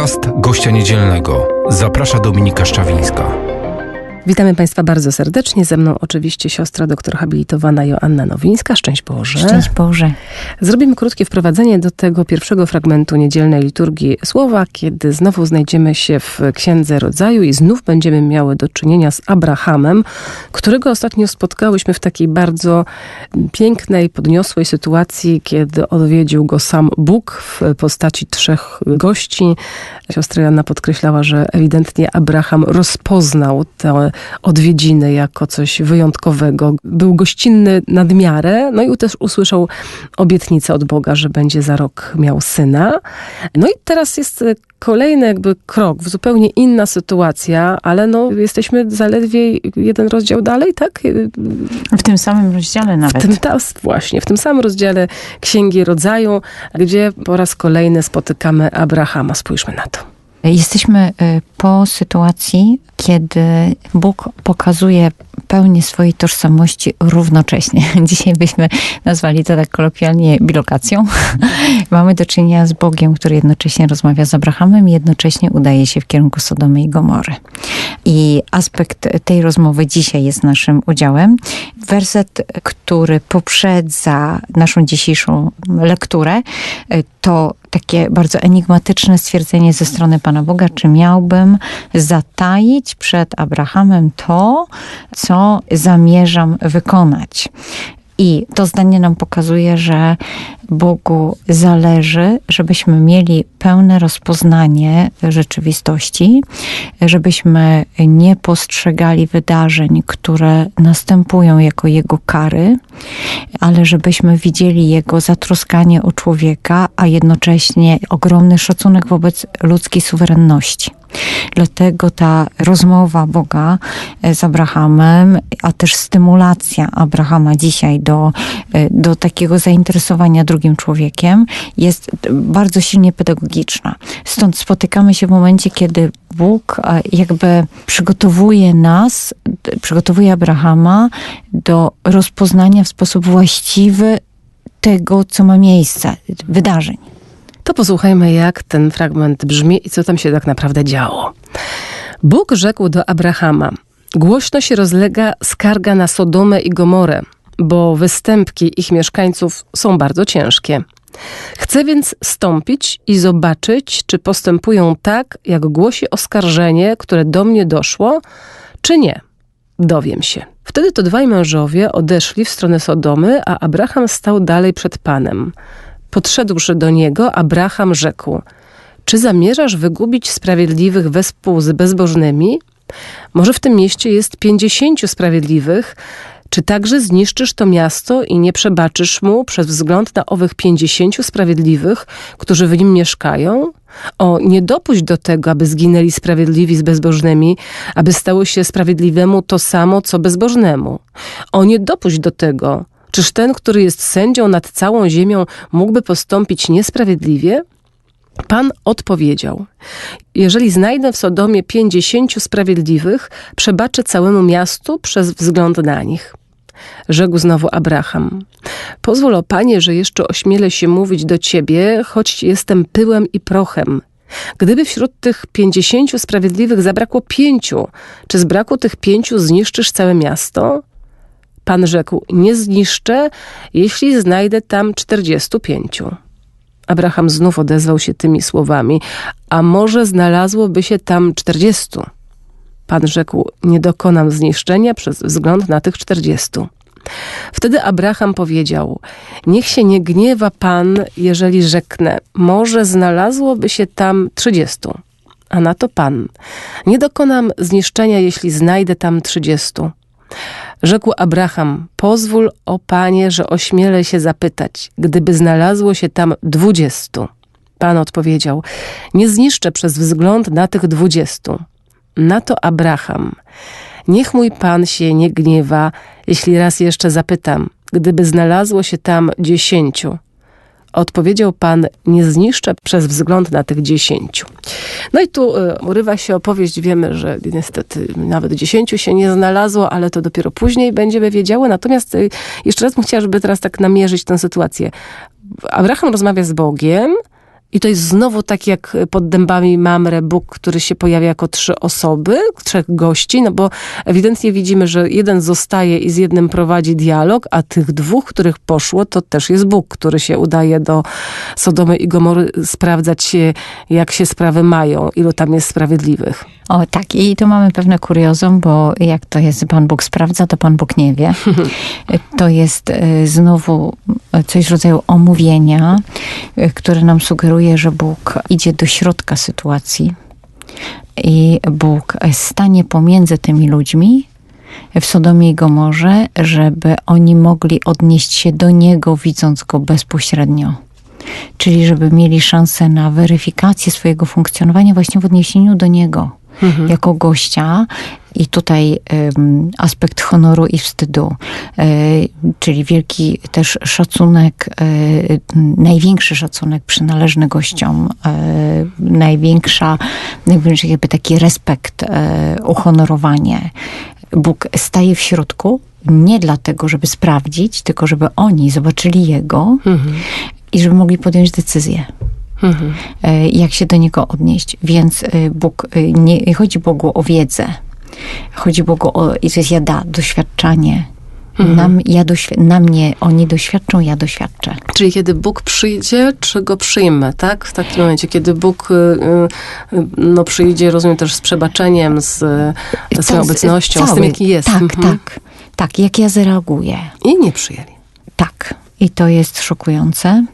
Podcast gościa niedzielnego. Zaprasza Dominika Szczawińska. Witamy Państwa bardzo serdecznie. Ze mną oczywiście siostra doktor habilitowana Joanna Nowińska. Szczęść Boże. Szczęść Boże. Zrobimy krótkie wprowadzenie do tego pierwszego fragmentu niedzielnej liturgii słowa, kiedy znowu znajdziemy się w Księdze Rodzaju i znów będziemy miały do czynienia z Abrahamem, którego ostatnio spotkałyśmy w takiej bardzo pięknej, podniosłej sytuacji, kiedy odwiedził go sam Bóg w postaci trzech gości. Siostra Joanna podkreślała, że ewidentnie Abraham rozpoznał te odwiedziny jako coś wyjątkowego. Był gościnny nadmiarę, no i też usłyszał obietnicę od Boga, że będzie za rok miał syna. No i teraz jest kolejny jakby krok, zupełnie inna sytuacja, ale no jesteśmy zaledwie jeden rozdział dalej, tak? W tym samym rozdziale nawet. W tym, ta, właśnie, w tym samym rozdziale Księgi Rodzaju, gdzie po raz kolejny spotykamy Abrahama. Spójrzmy na to. Jesteśmy y, po sytuacji, kiedy Bóg pokazuje pełnię swojej tożsamości równocześnie. Dzisiaj byśmy nazwali to tak kolokwialnie bilokacją. Mamy do czynienia z Bogiem, który jednocześnie rozmawia z Abrahamem i jednocześnie udaje się w kierunku Sodomy i Gomory. I aspekt tej rozmowy dzisiaj jest naszym udziałem. Werset, który poprzedza naszą dzisiejszą lekturę, to takie bardzo enigmatyczne stwierdzenie ze strony Pana Boga, czy miałbym zataić przed Abrahamem to, co zamierzam wykonać. I to zdanie nam pokazuje, że Bogu zależy, żebyśmy mieli pełne rozpoznanie rzeczywistości, żebyśmy nie postrzegali wydarzeń, które następują jako Jego kary, ale żebyśmy widzieli Jego zatroskanie o człowieka, a jednocześnie ogromny szacunek wobec ludzkiej suwerenności. Dlatego ta rozmowa Boga e, z Abrahamem, a też stymulacja Abrahama dzisiaj do, e, do takiego zainteresowania drugim człowiekiem jest bardzo silnie pedagogiczna. Stąd spotykamy się w momencie, kiedy Bóg e, jakby przygotowuje nas, przygotowuje Abrahama do rozpoznania w sposób właściwy tego, co ma miejsce, wydarzeń. To posłuchajmy, jak ten fragment brzmi i co tam się tak naprawdę działo. Bóg rzekł do Abrahama: Głośno się rozlega skarga na Sodomę i Gomorę, bo występki ich mieszkańców są bardzo ciężkie. Chcę więc stąpić i zobaczyć, czy postępują tak, jak głosi oskarżenie, które do mnie doszło, czy nie. Dowiem się. Wtedy to dwaj mężowie odeszli w stronę Sodomy, a Abraham stał dalej przed Panem. Podszedłszy do niego, Abraham rzekł: Czy zamierzasz wygubić sprawiedliwych wespół z bezbożnymi? Może w tym mieście jest pięćdziesięciu sprawiedliwych. Czy także zniszczysz to miasto i nie przebaczysz mu przez wzgląd na owych pięćdziesięciu sprawiedliwych, którzy w nim mieszkają? O, nie dopuść do tego, aby zginęli sprawiedliwi z bezbożnymi, aby stało się sprawiedliwemu to samo, co bezbożnemu. O, nie dopuść do tego, Czyż ten, który jest sędzią nad całą ziemią, mógłby postąpić niesprawiedliwie? Pan odpowiedział: Jeżeli znajdę w Sodomie pięćdziesięciu sprawiedliwych, przebaczę całemu miastu przez wzgląd na nich. Rzekł znowu Abraham: Pozwól, o panie, że jeszcze ośmielę się mówić do ciebie, choć jestem pyłem i prochem. Gdyby wśród tych pięćdziesięciu sprawiedliwych zabrakło pięciu, czy z braku tych pięciu zniszczysz całe miasto? Pan rzekł: Nie zniszczę, jeśli znajdę tam czterdziestu pięciu. Abraham znów odezwał się tymi słowami: A może znalazłoby się tam czterdziestu? Pan rzekł: Nie dokonam zniszczenia przez wzgląd na tych czterdziestu. Wtedy Abraham powiedział: Niech się nie gniewa Pan, jeżeli rzeknę, może znalazłoby się tam trzydziestu. A na to Pan: Nie dokonam zniszczenia, jeśli znajdę tam trzydziestu. Rzekł Abraham: Pozwól, o panie, że ośmielę się zapytać, gdyby znalazło się tam dwudziestu. Pan odpowiedział: Nie zniszczę przez wzgląd na tych dwudziestu. Na to Abraham: Niech mój pan się nie gniewa, jeśli raz jeszcze zapytam, gdyby znalazło się tam dziesięciu. Odpowiedział Pan, nie zniszczę przez wzgląd na tych dziesięciu. No i tu y, urywa się opowieść. Wiemy, że niestety nawet dziesięciu się nie znalazło, ale to dopiero później będziemy wiedziały. Natomiast y, jeszcze raz bym chciała, żeby teraz tak namierzyć tę sytuację. Abraham rozmawia z Bogiem, I to jest znowu tak jak pod dębami Mamre, Bóg, który się pojawia jako trzy osoby, trzech gości, no bo ewidentnie widzimy, że jeden zostaje i z jednym prowadzi dialog, a tych dwóch, których poszło, to też jest Bóg, który się udaje do Sodomy i Gomory sprawdzać się, jak się sprawy mają, ilu tam jest sprawiedliwych. O tak, i tu mamy pewne kuriozum, bo jak to jest, Pan Bóg sprawdza, to Pan Bóg nie wie. To jest e, znowu coś w rodzaju omówienia, e, które nam sugeruje, że Bóg idzie do środka sytuacji i Bóg stanie pomiędzy tymi ludźmi w Sodomie i Gomorze, żeby oni mogli odnieść się do Niego, widząc Go bezpośrednio. Czyli żeby mieli szansę na weryfikację swojego funkcjonowania właśnie w odniesieniu do Niego jako gościa. I tutaj um, aspekt honoru i wstydu, e, czyli wielki też szacunek, e, największy szacunek przynależny gościom, e, największa, największy jakby taki respekt, uhonorowanie. Bóg staje w środku, nie dlatego, żeby sprawdzić, tylko żeby oni zobaczyli Jego i żeby mogli podjąć decyzję. Mhm. E, jak się do niego odnieść. Więc e, Bóg, e, nie chodzi Bogu o wiedzę. Chodzi Bogu o, to jest jada, doświadczanie. Nam, ja doświ- na mnie oni doświadczą, ja doświadczę. Czyli kiedy Bóg przyjdzie, czy go przyjmę, tak? W takim momencie, kiedy Bóg y, y, no, przyjdzie, rozumiem też z przebaczeniem, z, ze swoją z- obecnością, z cały. tym, jaki jest. Tak, Mhm. tak. Tak, jak ja zareaguję. I nie przyjęli. Tak. I to jest szokujące.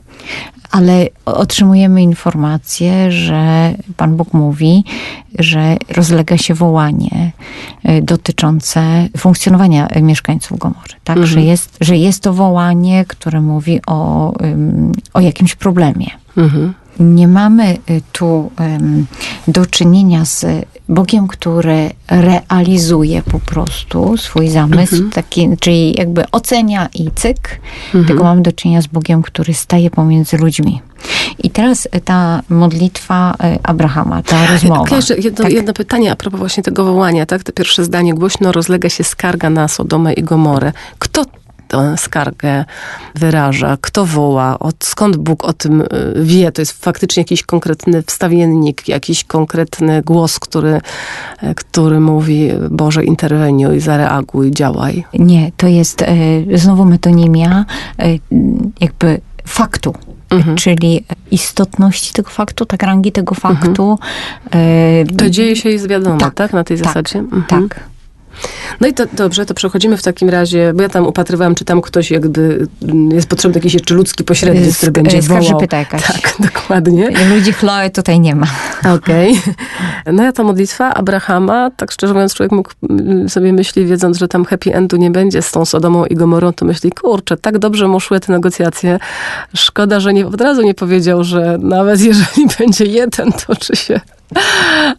Ale otrzymujemy informację, że Pan Bóg mówi, że rozlega się wołanie y, dotyczące funkcjonowania y, mieszkańców Gomory. Tak, Mhm. że, jest, że jest to wołanie, które mówi o, o jakimś problemie. Mhm. Nie mamy y, tu do czynienia z Bogiem, który realizuje po prostu swój zamysł, taki, czyli jakby ocenia i cyk, tylko mamy do czynienia z Bogiem, który staje pomiędzy ludźmi. I teraz y, ta modlitwa y, Abrahama, ta rozmowa. Jedno, Tak. jedno pytanie a propos właśnie tego wołania, tak? To pierwsze zdanie, głośno rozlega się skarga na Sodomę i Gomorę. Kto tę skargę wyraża? Kto woła? Od, skąd Bóg o tym y, wie? To jest faktycznie jakiś konkretny wstawiennik, jakiś konkretny głos, który, y, który mówi Boże interweniuj, zareaguj, działaj. Nie, to jest y, znowu metonimia jakby faktu. Mhm. Czyli istotności tego faktu, tak rangi tego faktu. y, To dzieje się jest wiadomo, tak? Tak, Na tej tak, zasadzie? Mhm. Tak. No i to dobrze, to przechodzimy w takim razie, bo ja tam upatrywałam, czy tam ktoś jakby mm, jest potrzebny jakiś jeszcze ludzki pośrednik, który będzie wołał. skarżypyta jakaś. Tak, dokładnie. Ludzi Chloe tutaj nie ma. Okej. No ja ta modlitwa Abrahama, tak szczerze mówiąc, człowiek mógł mm, sobie myśli, wiedząc, że tam happy endu nie będzie z tą Sodomą i Gomorą, to myśli, kurczę, tak dobrze mu szły te negocjacje. Szkoda, że nie, od razu nie powiedział, że nawet jeżeli będzie jeden, to czy się...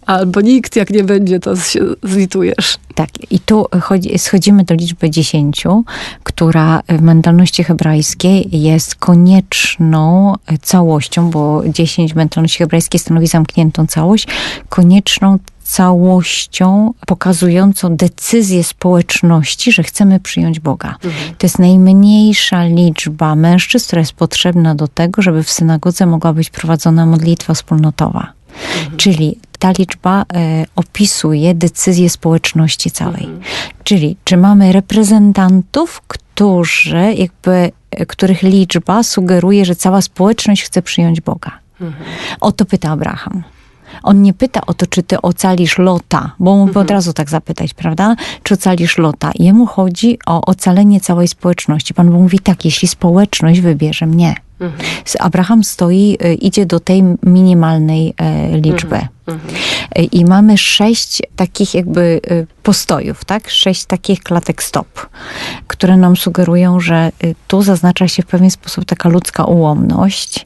Albo nikt, jak nie będzie, to się zlitujesz. Tak, i tu chodzi, schodzimy do liczby dziesięciu, która w mentalności hebrajskiej jest konieczną całością, bo dziesięć w mentalności hebrajskiej stanowi zamkniętą całość, konieczną całością pokazującą decyzję społeczności, że chcemy przyjąć Boga. To jest najmniejsza liczba mężczyzn, która jest potrzebna do tego, żeby w synagodze mogła być prowadzona modlitwa wspólnotowa. Czyli ta liczba e, opisuje decyzję społeczności całej. Czyli czy mamy reprezentantów, którzy jakby, e, których liczba sugeruje, że cała społeczność chce przyjąć Boga. O to pyta Abraham. On nie pyta o to, czy ty ocalisz Lota, bo mógłby od razu tak zapytać, prawda? Czy ocalisz Lota? Jemu chodzi o ocalenie całej społeczności. Pan Bóg mówi tak, jeśli społeczność wybierze mnie. Abraham stoi, y, idzie do tej minimalnej e, liczby. Y, I mamy sześć takich jakby y, postojów, tak? Sześć takich klatek stop, które nam sugerują, że y, tu zaznacza się w pewien sposób taka ludzka ułomność,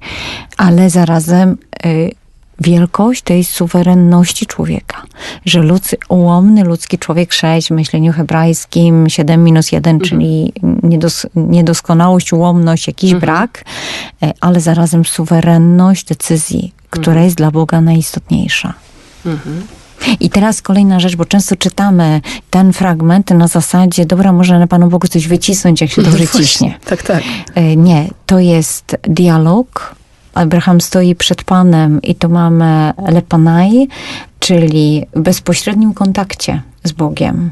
ale zarazem wielkość tej suwerenności człowieka. Że ludz, ułomny ludzki człowiek 6 w myśleniu hebrajskim, 7 minus 1, czyli niedos, niedoskonałość, ułomność, jakiś brak, e, ale zarazem suwerenność decyzji, która jest dla Boga najistotniejsza. I teraz kolejna rzecz, bo często czytamy ten fragment na zasadzie, dobra, może na Panu Bogu coś wycisnąć, jak się dobrze ciśnie. Tak, tak. E, Nie, to jest dialog Abraham stoi przed Panem i tu mamy lepanai, czyli bezpośrednim kontakcie z Bogiem.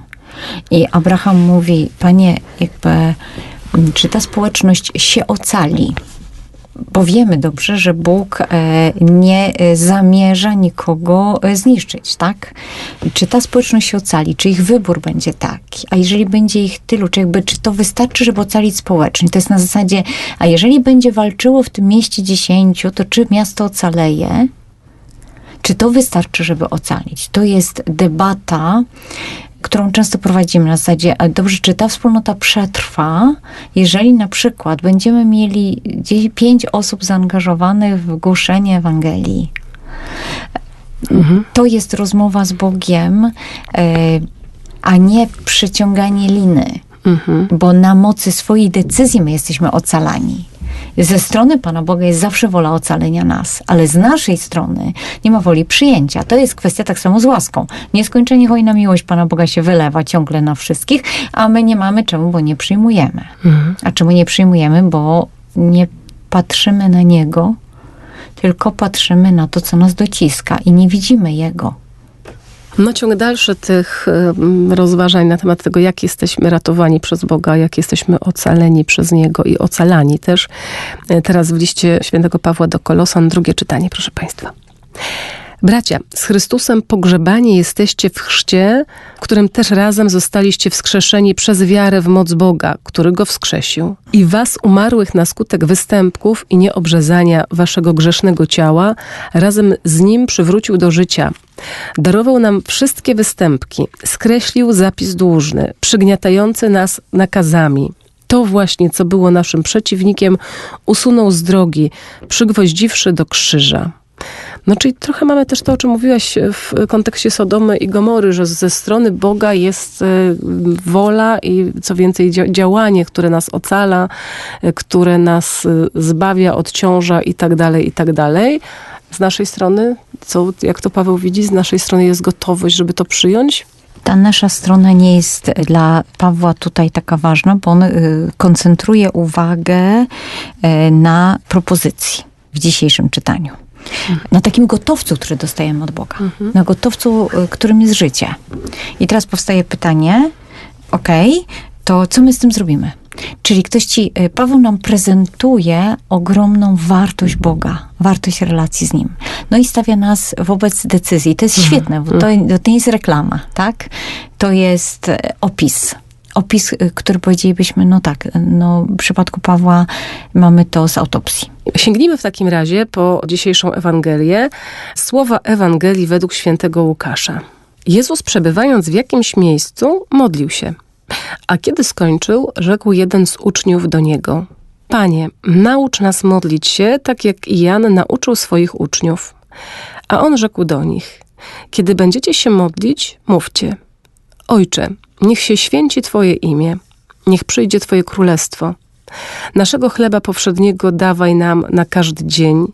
I Abraham mówi, Panie, jakby, czy ta społeczność się ocali? Bo wiemy dobrze, że Bóg e, nie e, zamierza nikogo e, zniszczyć, tak? Czy ta społeczność się ocali? Czy ich wybór będzie taki? A jeżeli będzie ich tylu, czy, jakby, czy to wystarczy, żeby ocalić społeczność? To jest na zasadzie, a jeżeli będzie walczyło w tym mieście dziesięciu, to czy miasto ocaleje? Czy to wystarczy, żeby ocalić? To jest debata, którą często prowadzimy na zasadzie, dobrze, czy ta wspólnota przetrwa, jeżeli na przykład będziemy mieli gdzieś pięć osób zaangażowanych w głoszenie Ewangelii. To jest rozmowa z Bogiem, e, a nie przyciąganie liny, Mhm. bo na mocy swojej decyzji my jesteśmy ocalani. Ze strony Pana Boga jest zawsze wola ocalenia nas, ale z naszej strony nie ma woli przyjęcia. To jest kwestia tak samo z łaską. Nieskończenie hojna miłość Pana Boga się wylewa ciągle na wszystkich, a my nie mamy czemu, bo nie przyjmujemy. A czemu nie przyjmujemy? Bo nie patrzymy na Niego, tylko patrzymy na to, co nas dociska i nie widzimy Jego. No ciąg dalszy tych rozważań na temat tego, jak jesteśmy ratowani przez Boga, jak jesteśmy ocaleni przez Niego i ocalani też. E, Teraz w liście świętego Pawła do Kolosan, drugie czytanie, proszę Państwa. Bracia, z Chrystusem pogrzebani jesteście w chrzcie, w którym też razem zostaliście wskrzeszeni przez wiarę w moc Boga, który go wskrzesił. I was umarłych na skutek występków i nieobrzezania waszego grzesznego ciała, razem z nim przywrócił do życia. Darował nam wszystkie występki, skreślił zapis dłużny, przygniatający nas nakazami. To właśnie, co było naszym przeciwnikiem, usunął z drogi, przygwoździwszy do krzyża. No czyli trochę mamy też to, o czym mówiłaś w kontekście Sodomy i Gomory, że ze strony Boga jest e, wola i co więcej dzia- działanie, które nas ocala, e, które nas e, zbawia, odciąża i tak dalej, i tak dalej. Z naszej strony, co, jak to Paweł widzi, z naszej strony jest gotowość, żeby to przyjąć? Ta nasza strona nie jest dla Pawła tutaj taka ważna, bo on koncentruje uwagę na propozycji w dzisiejszym czytaniu. Na takim gotowcu, który dostajemy od Boga. Na gotowcu, y, którym jest życie. I teraz powstaje pytanie, okej, to co my z tym zrobimy? Czyli ktoś ci, y, Paweł nam prezentuje ogromną wartość Boga, wartość relacji z Nim. No i stawia nas wobec decyzji. To jest świetne, bo to, to nie jest reklama, tak? To jest e, opis. Opis, y, który powiedzielibyśmy, no tak, no w przypadku Pawła mamy to z autopsji. Sięgnijmy w takim razie po dzisiejszą Ewangelię. Słowa Ewangelii według świętego Łukasza. Jezus przebywając w jakimś miejscu modlił się. A kiedy skończył, rzekł jeden z uczniów do niego: Panie, naucz nas modlić się, tak jak Jan nauczył swoich uczniów. A on rzekł do nich: Kiedy będziecie się modlić, mówcie: Ojcze, niech się święci Twoje imię, niech przyjdzie Twoje królestwo. Naszego chleba powszedniego dawaj nam na każdy dzień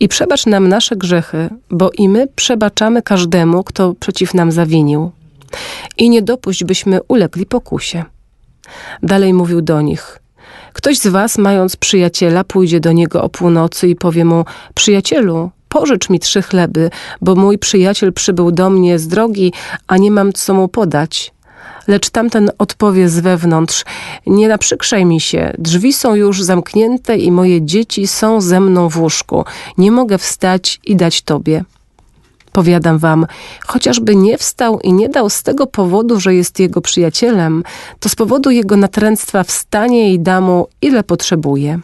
i przebacz nam nasze grzechy, bo i my przebaczamy każdemu, kto przeciw nam zawinił. I nie dopuść, byśmy ulegli pokusie. Dalej mówił do nich. Ktoś z was, mając przyjaciela, pójdzie do niego o północy i powie mu: Przyjacielu, pożycz mi trzy chleby, bo mój przyjaciel przybył do mnie z drogi, a nie mam co mu podać. Lecz tamten odpowie z wewnątrz: Nie naprzykrzaj mi się, drzwi są już zamknięte i moje dzieci są ze mną w łóżku. Nie mogę wstać i dać tobie. Powiadam wam, chociażby nie wstał i nie dał z tego powodu, że jest jego przyjacielem, to z powodu jego natręctwa wstanie i da mu, ile potrzebuje.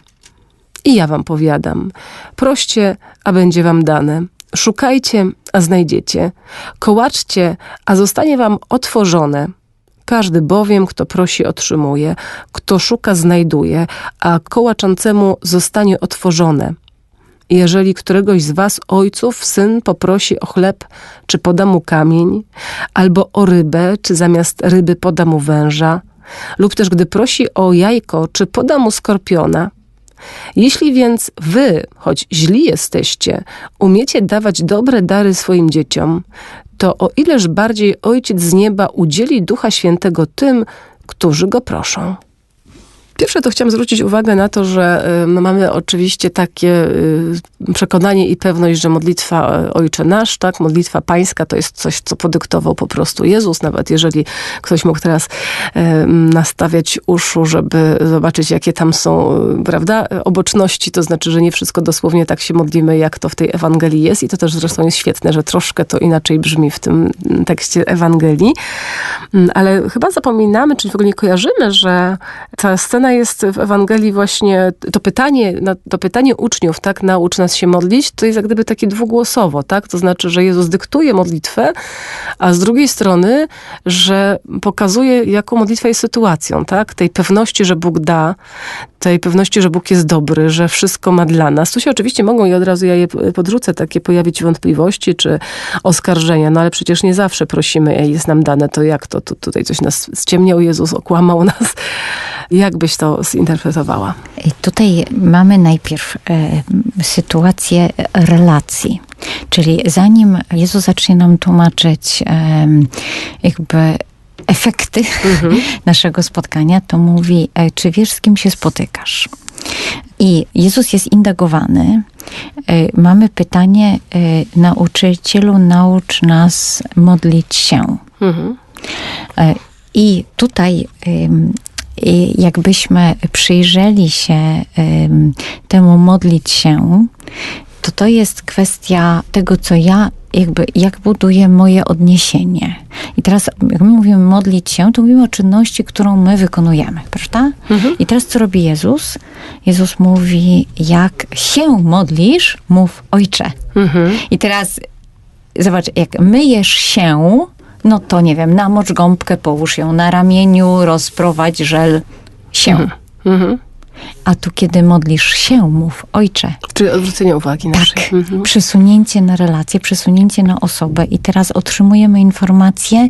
I ja wam powiadam, proście, a będzie wam dane. Szukajcie, a znajdziecie. Kołaczcie, a zostanie wam otworzone. Każdy bowiem, kto prosi, otrzymuje, kto szuka, znajduje, a kołaczącemu zostanie otworzone. Jeżeli któregoś z was ojców syn poprosi o chleb, czy poda mu kamień, albo o rybę, czy zamiast ryby poda mu węża, lub też gdy prosi o jajko, czy poda mu skorpiona. Jeśli więc wy, choć źli jesteście, umiecie dawać dobre dary swoim dzieciom, to o ileż bardziej Ojciec z nieba udzieli Ducha Świętego tym, którzy go proszą. Pierwsze to chciałam zwrócić uwagę na to, że y, no, mamy oczywiście takie y, przekonanie i pewność, że modlitwa y, Ojcze Nasz, tak, modlitwa pańska to jest coś, co podyktował po prostu Jezus, nawet jeżeli ktoś mógł teraz nastawiać uszu, żeby zobaczyć, jakie tam są, prawda, oboczności, to znaczy, że nie wszystko dosłownie tak się modlimy, jak to w tej Ewangelii jest i to też zresztą jest świetne, że troszkę to inaczej brzmi w tym tekście Ewangelii, Mm, ale chyba zapominamy, czyli w ogóle nie kojarzymy, że ta scena jest w Ewangelii właśnie, to pytanie, to pytanie uczniów, tak, naucz nas się modlić, to jest jak gdyby takie dwugłosowo, tak, to znaczy, że Jezus dyktuje modlitwę, a z drugiej strony, że pokazuje, jaką modlitwa jest sytuacją, tak, tej pewności, że Bóg da, tej pewności, że Bóg jest dobry, że wszystko ma dla nas. Tu się oczywiście mogą i od razu ja je podrzucę, takie pojawić wątpliwości czy oskarżenia, no ale przecież nie zawsze prosimy, jest nam dane, to jak to, to tutaj coś nas ściemniał Jezus, okłamał nas. Jak byś to zinterpretowała? Tutaj mamy najpierw e, sytuację relacji. Czyli zanim Jezus zacznie nam tłumaczyć em, jakby efekty naszego spotkania, to mówi, e, czy wiesz, z kim się spotykasz? I Jezus jest indagowany. E, Mamy pytanie, e, nauczycielu, naucz nas modlić się. Mhm. E, I tutaj jakbyśmy przyjrzeli się temu modlić się, to to jest kwestia tego, co ja jakby, jak buduję moje odniesienie. I teraz, jak my mówimy modlić się, to mówimy o czynności, którą my wykonujemy, prawda? I teraz co robi Jezus? Jezus mówi, jak się modlisz, mów Ojcze. Mhm. I teraz zobacz, jak myjesz się, no to nie wiem, namocz gąbkę, połóż ją na ramieniu, rozprowadź żel się. Mhm. A tu, kiedy modlisz się, mów ojcze. Czyli odwrócenie uwagi naszej. Tak, Mhm. przesunięcie na relację, przesunięcie na osobę i teraz otrzymujemy informację,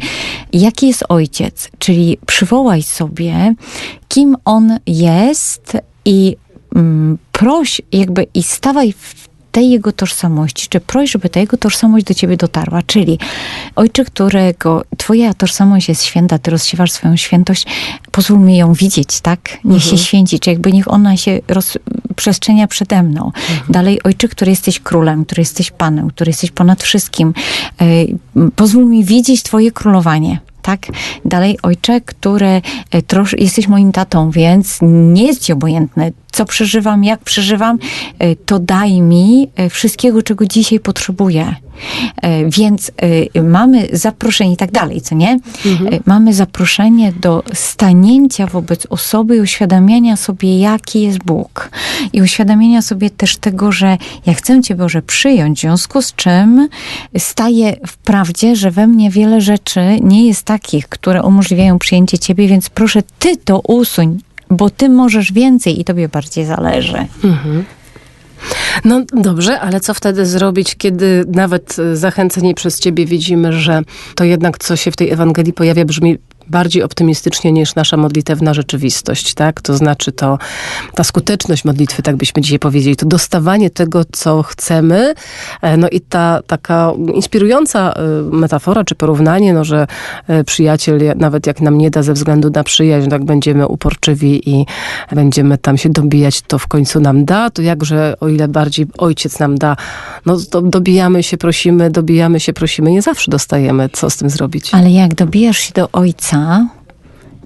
jaki jest ojciec, czyli przywołaj sobie, kim on jest i mm, proś jakby i stawaj w tej jego tożsamości, czy proś, żeby ta jego tożsamość do ciebie dotarła, czyli ojcze, którego twoja tożsamość jest święta, ty rozsiewasz swoją świętość, pozwól mi ją widzieć, tak? Niech się święci, czy jakby niech ona się rozprzestrzenia przede mną. Dalej, ojcze, który jesteś królem, który jesteś panem, który jesteś ponad wszystkim, e, pozwól mi widzieć twoje królowanie. Tak? Dalej, ojcze, które e, trosz, jesteś moim tatą, więc nie jest ci obojętne, co przeżywam, jak przeżywam, e, to daj mi e, wszystkiego, czego dzisiaj potrzebuję. E, Więc e, mamy zaproszenie i tak dalej, co nie? E, Mamy zaproszenie do stanięcia wobec osoby i uświadamiania sobie, jaki jest Bóg. I uświadamiania sobie też tego, że ja chcę Cię Boże przyjąć, w związku z czym staje w prawdzie, że we mnie wiele rzeczy nie jest takich, które umożliwiają przyjęcie Ciebie, więc proszę Ty to usuń, bo Ty możesz więcej i Tobie bardziej zależy. No dobrze, ale co wtedy zrobić, kiedy nawet e, zachęceni przez ciebie widzimy, że to jednak, co się w tej Ewangelii pojawia, brzmi bardziej optymistycznie niż nasza modlitewna rzeczywistość, tak? To znaczy to, ta skuteczność modlitwy, tak byśmy dzisiaj powiedzieli, to dostawanie tego, co chcemy, e, no i ta taka inspirująca e, metafora czy porównanie, no, że e, przyjaciel, ja- nawet jak nam nie da ze względu na przyjaźń, tak będziemy uporczywi i będziemy tam się dobijać, to w końcu nam da, to jakże o ile bardziej ojciec nam da, no to dobijamy się, prosimy, dobijamy się, prosimy, nie zawsze dostajemy, co z tym zrobić. Ale jak dobijasz się do ojca,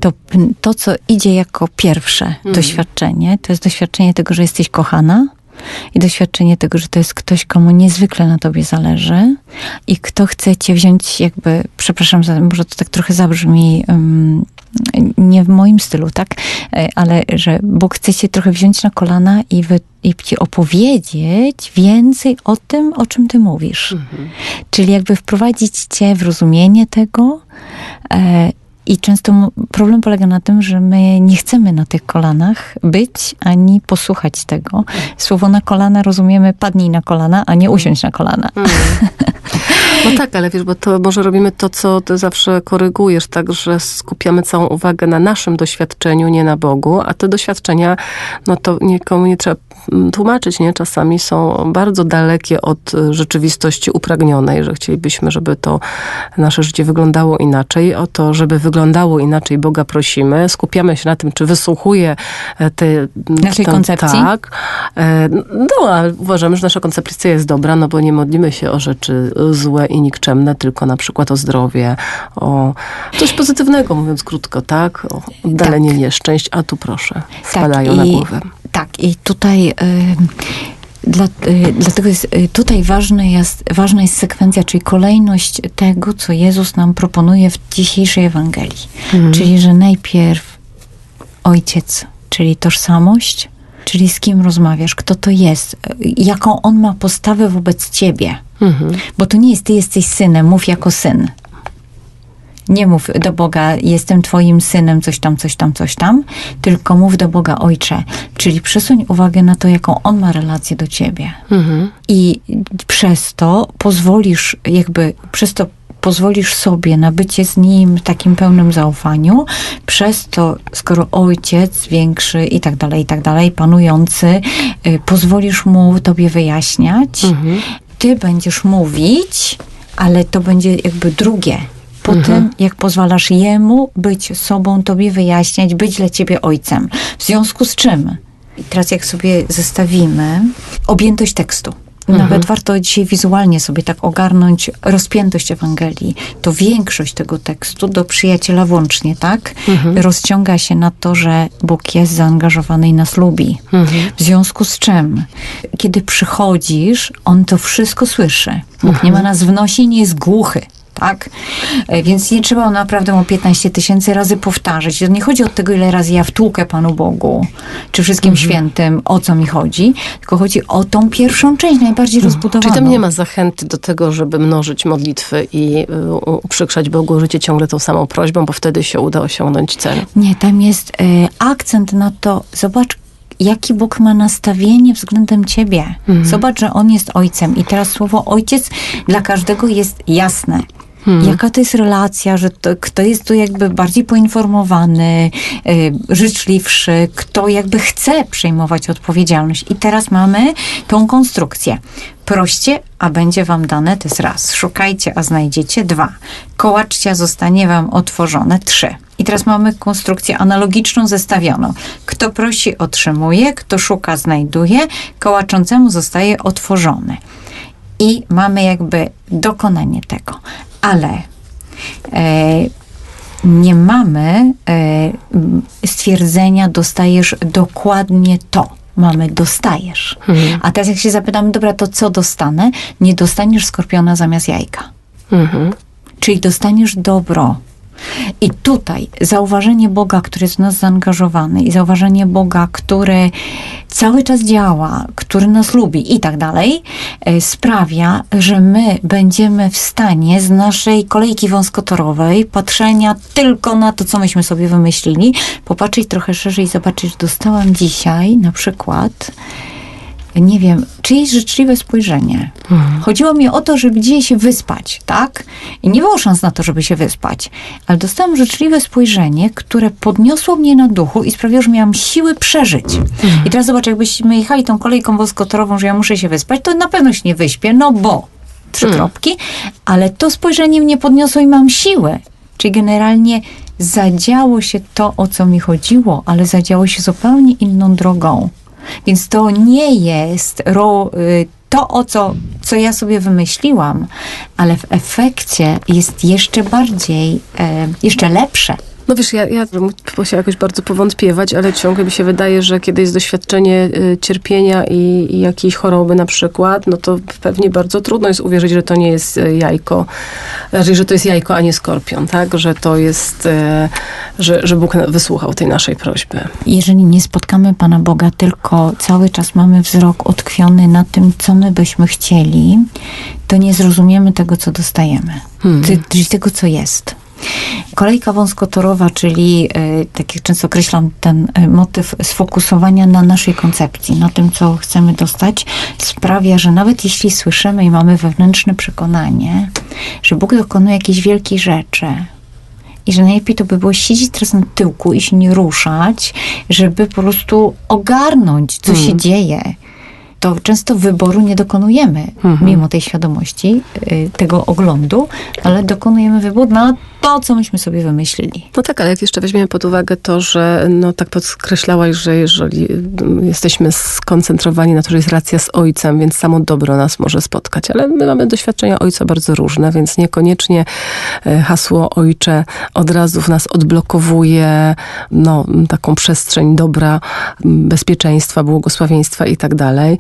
to p- to, co idzie jako pierwsze doświadczenie, to jest doświadczenie tego, że jesteś kochana i doświadczenie tego, że to jest ktoś, komu niezwykle na tobie zależy i kto chce cię wziąć jakby, przepraszam, za, może to tak trochę zabrzmi um, nie w moim stylu, tak? E, Ale że Bóg chce cię trochę wziąć na kolana i, wy, i ci opowiedzieć więcej o tym, o czym ty mówisz. Czyli jakby wprowadzić cię w rozumienie tego. E, I często problem polega na tym, że my nie chcemy na tych kolanach być, ani posłuchać tego. Słowo na kolana rozumiemy padnij na kolana, a nie usiądź na kolana. No tak, ale wiesz, bo to może robimy to, co ty zawsze korygujesz, tak, że skupiamy całą uwagę na naszym doświadczeniu, nie na Bogu, a te doświadczenia, no to nikomu nie trzeba mm, tłumaczyć, nie? Czasami są bardzo dalekie od y, rzeczywistości upragnionej, że chcielibyśmy, żeby to nasze życie wyglądało inaczej. O to, żeby wyglądało inaczej, Boga prosimy. Skupiamy się na tym, czy wysłuchuje e, te... Naszej ten- koncepcji? Tak. E, No, ale uważamy, że nasza koncepcja jest dobra, no bo nie modlimy się o rzeczy złe i nikczemne, tylko na przykład o zdrowie, o coś pozytywnego, mówiąc krótko, tak? O oddalenie nieszczęść, a tu proszę, spadają na i- głowę. Tak, i tutaj y, dla, y, dlatego jest y, tutaj ważny jest, ważna jest sekwencja, czyli kolejność tego, co Jezus nam proponuje w dzisiejszej Ewangelii. Czyli, że najpierw ojciec, czyli tożsamość, czyli z kim rozmawiasz, kto to jest, jaką on ma postawę wobec ciebie. Mhm. Bo to nie jest, ty jesteś synem, mów jako syn. Nie mów do Boga, jestem twoim synem, coś tam, coś tam, coś tam, tylko mów do Boga, ojcze. Czyli przesuń uwagę na to, jaką on ma relację do ciebie. Mhm. I przez to pozwolisz, jakby, przez to pozwolisz sobie na bycie z nim w takim pełnym zaufaniu. Przez to, skoro ojciec większy i tak dalej, i tak dalej, panujący, y, pozwolisz mu tobie wyjaśniać, Mhm. ty będziesz mówić, ale to będzie jakby drugie. Po tym, jak pozwalasz jemu być sobą, tobie wyjaśniać, być dla ciebie ojcem. W związku z czym? I teraz jak sobie zestawimy objętość tekstu. Nawet warto dzisiaj wizualnie sobie tak ogarnąć rozpiętość Ewangelii. To większość tego tekstu do przyjaciela włącznie, tak? Rozciąga się na to, że Bóg jest zaangażowany i nas lubi. W związku z czym, kiedy przychodzisz, on to wszystko słyszy. Bóg nie ma nas w nosie nie jest głuchy. Tak? E, Więc nie trzeba naprawdę mu 15 tysięcy razy powtarzać. To nie chodzi o tego, ile razy ja wtłukę Panu Bogu, czy wszystkim świętym, o co mi chodzi, tylko chodzi o tą pierwszą część, najbardziej rozbudowaną. Czyli tam nie ma zachęty do tego, żeby mnożyć modlitwy i y, uprzykrzać Bogu życie ciągle tą samą prośbą, bo wtedy się uda osiągnąć cel. Nie, tam jest e, akcent na to, zobacz, jaki Bóg ma nastawienie względem ciebie. Zobacz, że On jest ojcem. I teraz słowo ojciec dla każdego jest jasne. Jaka to jest relacja, że to, kto jest tu jakby bardziej poinformowany, y, życzliwszy, kto jakby chce przejmować odpowiedzialność. I teraz mamy tą konstrukcję. Proście, a będzie wam dane, to jest raz. Szukajcie, a znajdziecie, dwa. Kołaczcie, a zostanie wam otworzone, trzy. I teraz mamy konstrukcję analogiczną, zestawioną. Kto prosi, otrzymuje, kto szuka, znajduje, kołaczącemu zostaje otworzony. I mamy jakby dokonanie tego. Ale e, nie mamy e, stwierdzenia, dostajesz dokładnie to. Mamy dostajesz. A teraz jak się zapytamy, dobra, to co dostanę? Nie dostaniesz skorpiona zamiast jajka. Mhm. Czyli dostaniesz dobro. I tutaj zauważenie Boga, który jest w nas zaangażowany, i zauważenie Boga, który cały czas działa, który nas lubi i tak dalej, e, sprawia, że my będziemy w stanie z naszej kolejki wąskotorowej, patrzenia tylko na to, co myśmy sobie wymyślili, popatrzeć trochę szerzej i zobaczyć, że dostałam dzisiaj na przykład nie wiem, czyjeś życzliwe spojrzenie. Chodziło mi o to, żeby dzisiaj się wyspać, tak? I nie było szans na to, żeby się wyspać. Ale dostałam życzliwe spojrzenie, które podniosło mnie na duchu i sprawiło, że miałam siły przeżyć. I teraz zobacz, jakbyśmy jechali tą kolejką woskotorową, że ja muszę się wyspać, to na pewno się nie wyśpię, no bo trzy kropki, ale to spojrzenie mnie podniosło i mam siłę. Czyli generalnie zadziało się to, o co mi chodziło, ale zadziało się zupełnie inną drogą. Więc to nie jest ro, y, to, o co, co ja sobie wymyśliłam, ale w efekcie jest jeszcze bardziej, e, jeszcze lepsze. No wiesz, ja, ja bym się jakoś bardzo powątpiewać, ale ciągle mi się wydaje, że kiedy jest doświadczenie y, cierpienia i, i jakiejś choroby na przykład, no to pewnie bardzo trudno jest uwierzyć, że to nie jest y, jajko, raczej, że to jest jajko, a nie skorpion, tak? Że to jest, y, że, że Bóg wysłuchał tej naszej prośby. Jeżeli nie spotkamy Pana Boga, tylko cały czas mamy wzrok utkwiony na tym, co my byśmy chcieli, to nie zrozumiemy tego, co dostajemy, Ty- czyli tego, co jest. Kolejka wąskotorowa, czyli e, tak jak często określam ten e, motyw sfokusowania na naszej koncepcji, na tym, co chcemy dostać, sprawia, że nawet jeśli słyszymy i mamy wewnętrzne przekonanie, że Bóg dokonuje jakiejś wielkiej rzeczy, i że najlepiej to by było siedzieć teraz na tyłku i się nie ruszać, żeby po prostu ogarnąć, co się dzieje. To często wyboru nie dokonujemy, mimo tej świadomości, y, tego oglądu, ale dokonujemy wyboru na to, co myśmy sobie wymyślili. No tak, ale jak jeszcze weźmiemy pod uwagę to, że no tak podkreślałaś, że jeżeli mm, jesteśmy skoncentrowani na to, że jest racja z ojcem, więc samo dobro nas może spotkać, ale my mamy doświadczenia ojca bardzo różne, więc niekoniecznie e, hasło ojcze od razu w nas odblokowuje no, taką przestrzeń dobra, bezpieczeństwa, błogosławieństwa i tak dalej.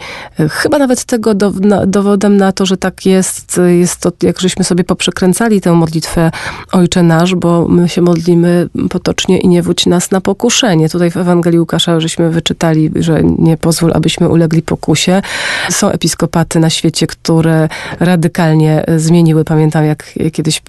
Chyba nawet tego do, na, dowodem na to, że tak jest, jest to, jak żeśmy sobie poprzekręcali tę modlitwę Ojcze Nasz, bo my się modlimy potocznie i nie wódź nas na pokuszenie. Tutaj w Ewangelii Łukasza żeśmy wyczytali, że nie pozwól, abyśmy ulegli pokusie. Są episkopaty na świecie, które radykalnie zmieniły. Pamiętam, jak kiedyś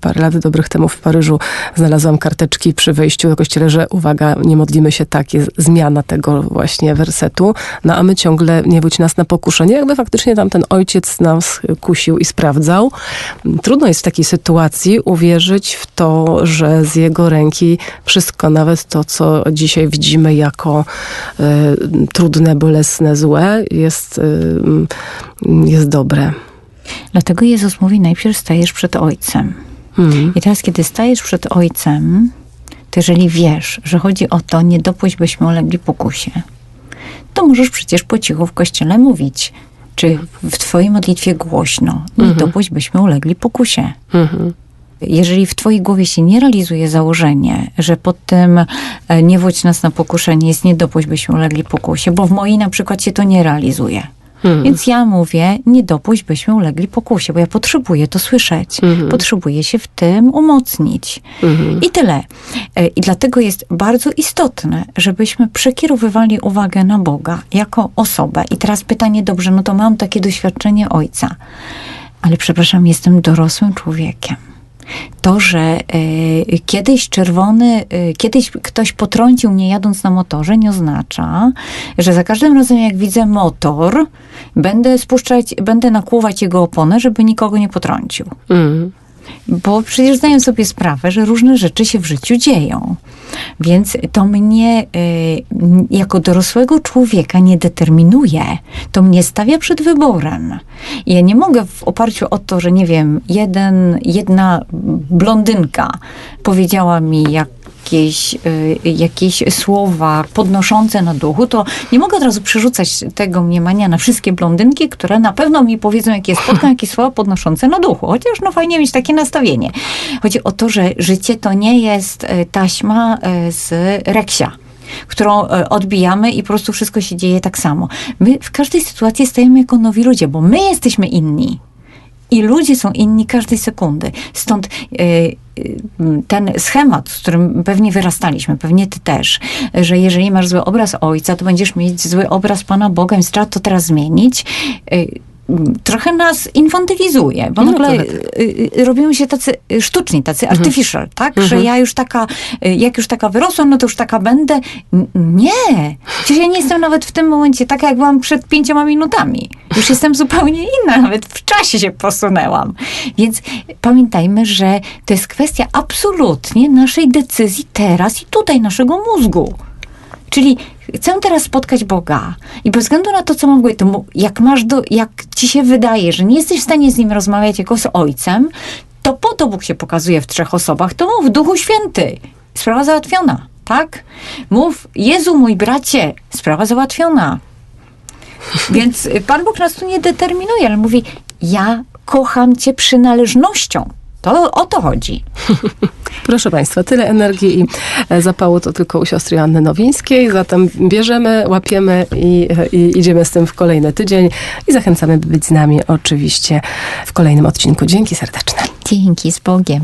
parę lat dobrych temu w Paryżu znalazłam karteczki przy wejściu do kościoła, że uwaga, nie modlimy się tak, jest zmiana tego właśnie wersetu. No a my ciągle nie wódź nas na pokuszenie. Jakby faktycznie tam ten ojciec nas kusił i sprawdzał. Trudno jest w takiej sytuacji uwierzyć w to, że z jego ręki wszystko, nawet to, co dzisiaj widzimy jako y, trudne, bolesne, złe, jest, y, jest dobre. Dlatego Jezus mówi, najpierw stajesz przed Ojcem. Mhm. I teraz, kiedy stajesz przed Ojcem, to jeżeli wiesz, że chodzi o to, nie dopuść, byśmy ulegli pokusie, to możesz przecież po cichu w kościele mówić, czy w twojej modlitwie głośno, nie dopuść, byśmy ulegli pokusie. Mhm. Jeżeli w twojej głowie się nie realizuje założenie, że pod tym e, nie wódź nas na pokuszenie jest nie dopuść, byśmy ulegli pokusie, bo w mojej na przykład się to nie realizuje. Więc ja mówię, nie dopuść, byśmy ulegli pokusie, bo ja potrzebuję to słyszeć. Potrzebuję się w tym umocnić. I tyle. E, I dlatego jest bardzo istotne, żebyśmy przekierowywali uwagę na Boga jako osobę. I teraz pytanie, dobrze, no to mam takie doświadczenie ojca, ale przepraszam, jestem dorosłym człowiekiem. To, że e, kiedyś czerwony, e, kiedyś ktoś potrącił mnie jadąc na motorze, nie oznacza, że za każdym razem jak widzę motor, będę spuszczać, będę nakłuwać jego oponę, żeby nikogo nie potrącił. Mhm. Bo przecież zdaję sobie sprawę, że różne rzeczy się w życiu dzieją. Więc to mnie y, jako dorosłego człowieka nie determinuje. To mnie stawia przed wyborem. Ja nie mogę w oparciu o to, że nie wiem, jeden, jedna blondynka powiedziała mi, jak jakieś, y, jakieś słowa podnoszące na duchu, to nie mogę od razu przerzucać tego mniemania na wszystkie blondynki, które na pewno mi powiedzą, jakie spotkam, jakie słowa podnoszące na duchu. Chociaż no fajnie mieć takie nastawienie. Chodzi o to, że życie to nie jest y, taśma y, z reksia którą odbijamy i po prostu wszystko się dzieje tak samo. My w każdej sytuacji stajemy jako nowi ludzie, bo my jesteśmy inni. I ludzie są inni każdej sekundy. Stąd e, e, ten schemat, z którym pewnie wyrastaliśmy, pewnie ty też, że jeżeli masz zły obraz ojca, to będziesz mieć zły obraz Pana Boga, więc trzeba to teraz zmienić. Trochę nas infantylizuje, bo No, nagle trochę y, y, robimy się tacy y, sztuczni, tacy artificial, tak? Że ja już taka, jak już taka wyrosłam, no to już taka będę. Nie! Przecież ja nie jestem nawet w tym momencie taka, jak byłam przed pięcioma minutami. Już jestem zupełnie inna, nawet w czasie się posunęłam. Więc pamiętajmy, że to jest kwestia absolutnie naszej decyzji teraz i tutaj, naszego mózgu. Czyli chcę teraz spotkać Boga i bez względu na to, co mam w głowie, to jak masz do, jak ci się wydaje, że nie jesteś w stanie z nim rozmawiać jako z ojcem, to po to Bóg się pokazuje w trzech osobach, to mów Duchu Święty. Sprawa załatwiona, tak? Mów Jezu mój bracie, sprawa załatwiona. Więc Pan Bóg nas tu nie determinuje, ale mówi, ja kocham cię przynależnością. To o to chodzi. Proszę Państwa, tyle energii i e, zapału to tylko u siostry Anny Nowińskiej, zatem bierzemy, łapiemy i, i idziemy z tym w kolejny tydzień i zachęcamy, by być z nami oczywiście w kolejnym odcinku. Dzięki serdeczne. Dzięki z Bogiem.